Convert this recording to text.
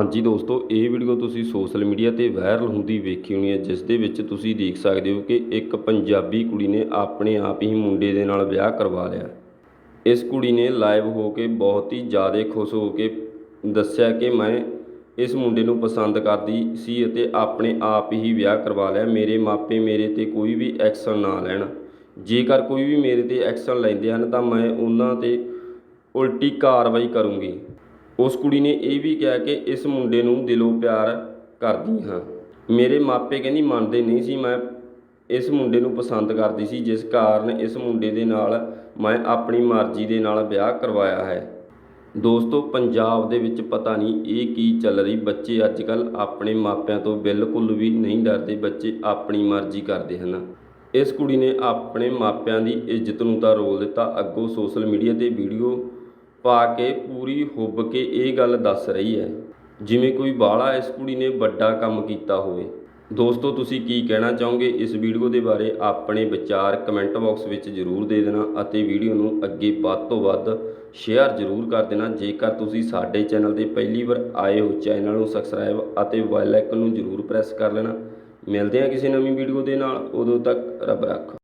ਹਾਂਜੀ ਦੋਸਤੋ, ਇਹ ਵੀਡੀਓ ਤੁਸੀਂ ਸੋਸ਼ਲ ਮੀਡੀਆ ਤੇ ਵਾਇਰਲ ਹੁੰਦੀ ਵੇਖੀ ਹੋਣੀ ਹੈ, ਜਿਸ ਦੇ ਵਿੱਚ ਤੁਸੀਂ ਦੇਖ ਸਕਦੇ ਹੋ ਕਿ ਇੱਕ ਪੰਜਾਬੀ ਕੁੜੀ ਨੇ ਆਪਣੇ ਆਪ ਹੀ ਮੁੰਡੇ ਦੇ ਨਾਲ ਵਿਆਹ ਕਰਵਾ ਲਿਆ। ਇਸ ਕੁੜੀ ਨੇ ਲਾਈਵ ਹੋ ਕੇ ਬਹੁਤ ਹੀ ਜ਼ਿਆਦਾ ਖੁਸ਼ ਹੋ ਕੇ ਦੱਸਿਆ ਕਿ ਮੈਂ ਇਸ ਮੁੰਡੇ ਨੂੰ ਪਸੰਦ ਕਰਦੀ ਸੀ ਅਤੇ ਆਪਣੇ ਆਪ ਹੀ ਵਿਆਹ ਕਰਵਾ ਲਿਆ। ਮੇਰੇ ਮਾਪੇ ਮੇਰੇ ਤੇ ਕੋਈ ਵੀ ਐਕਸ਼ਨ ਨਾ ਲੈਣ। ਜੇਕਰ ਕੋਈ ਵੀ ਮੇਰੇ ਤੇ ਐਕਸ਼ਨ ਲੈਂਦੇ ਹਨ ਤਾਂ ਮੈਂ ਉਹਨਾਂ ਤੇ ਉਲਟੀ ਕਾਰਵਾਈ ਕਰੂੰਗੀ। ਉਸ ਕੁੜੀ ਨੇ ਇਹ ਵੀ ਕਿਹਾ ਕਿ ਇਸ ਮੁੰਡੇ ਨੂੰ ਦਿਲੋਂ ਪਿਆਰ ਕਰਦੀ ਹਾਂ। ਮੇਰੇ ਮਾਪੇ ਕਹਿੰਦੀ ਮੰਨਦੇ ਨਹੀਂ ਸੀ, ਮੈਂ ਇਸ ਮੁੰਡੇ ਨੂੰ ਪਸੰਦ ਕਰਦੀ ਸੀ, ਜਿਸ ਕਾਰਨ ਇਸ ਮੁੰਡੇ ਦੇ ਨਾਲ ਮੈਂ ਆਪਣੀ ਮਰਜ਼ੀ ਦੇ ਨਾਲ ਵਿਆਹ ਕਰਵਾਇਆ ਹੈ। ਦੋਸਤੋ, ਪੰਜਾਬ ਦੇ ਵਿੱਚ ਪਤਾ ਨਹੀਂ ਇਹ ਕੀ ਚੱਲ ਰਹੀ। ਬੱਚੇ ਅੱਜ ਕੱਲ ਆਪਣੇ ਮਾਪਿਆਂ ਤੋਂ ਬਿਲਕੁਲ ਵੀ ਨਹੀਂ ਡਰਦੇ। ਬੱਚੇ ਆਪਣੀ ਮਰਜ਼ੀ ਕਰਦੇ ਹਨ। ਇਸ ਕੁੜੀ ਨੇ ਆਪਣੇ ਮਾਪਿਆਂ ਦੀ ਇੱਜ਼ਤ ਨੂੰ ਤਾਂ ਰੋਲ ਦਿੱਤਾ। ਅੱਗੋਂ ਸੋਸ਼ਲ ਮੀਡੀਆ ਤੇ ਵੀਡੀਓ ਪਾ ਕੇ ਪੂਰੀ ਹੁੱਬ ਕੇ ਇਹ ਗੱਲ ਦੱਸ ਰਹੀ ਹੈ। ਜਿਵੇਂ ਕੋਈ ਬਾਹਲਾ ਇਸ ਕੁੜੀ ਨੇ ਵੱਡਾ ਕੰਮ ਕੀਤਾ ਹੋਵੇ। ਦੋਸਤੋ, ਤੁਸੀਂ ਕੀ ਕਹਿਣਾ ਚਾਹੋਗੇ? ਇਸ ਵੀਡੀਓ ਦੇ ਬਾਰੇ ਆਪਣੇ ਵਿਚਾਰ ਕਮੈਂਟ ਬਾਕਸ ਵਿੱਚ ਜ਼ਰੂਰ ਦੇ ਦੇਣਾ ਅਤੇ ਵੀਡੀਓ ਨੂੰ ਅੱਗੇ ਵੱਧ ਤੋਂ ਵੱਧ ਸ਼ੇਅਰ ਜ਼ਰੂਰ ਕਰ ਦੇਣਾ। ਜੇਕਰ ਤੁਸੀਂ ਸਾਡੇ ਚੈਨਲ ਤੇ ਪਹਿਲੀ ਵਾਰ ਆਏ ਹੋ, ਚੈਨਲ ਨੂੰ ਸਬਸਕ੍ਰਾਈਬ ਅਤੇ ਬੈਲ ਆਈਕਨ ਨੂੰ ਜ਼ਰੂਰ ਪ੍ਰੈਸ ਕਰ ਲੈਣਾ। ਮਿਲਦੇ ਹਾਂ ਕਿਸੇ ਨਵੀਂ ਵੀਡੀਓ ਦੇ ਨਾਲ। ਉਦੋਂ ਤੱਕ ਰੱਬ ਰੱਖ।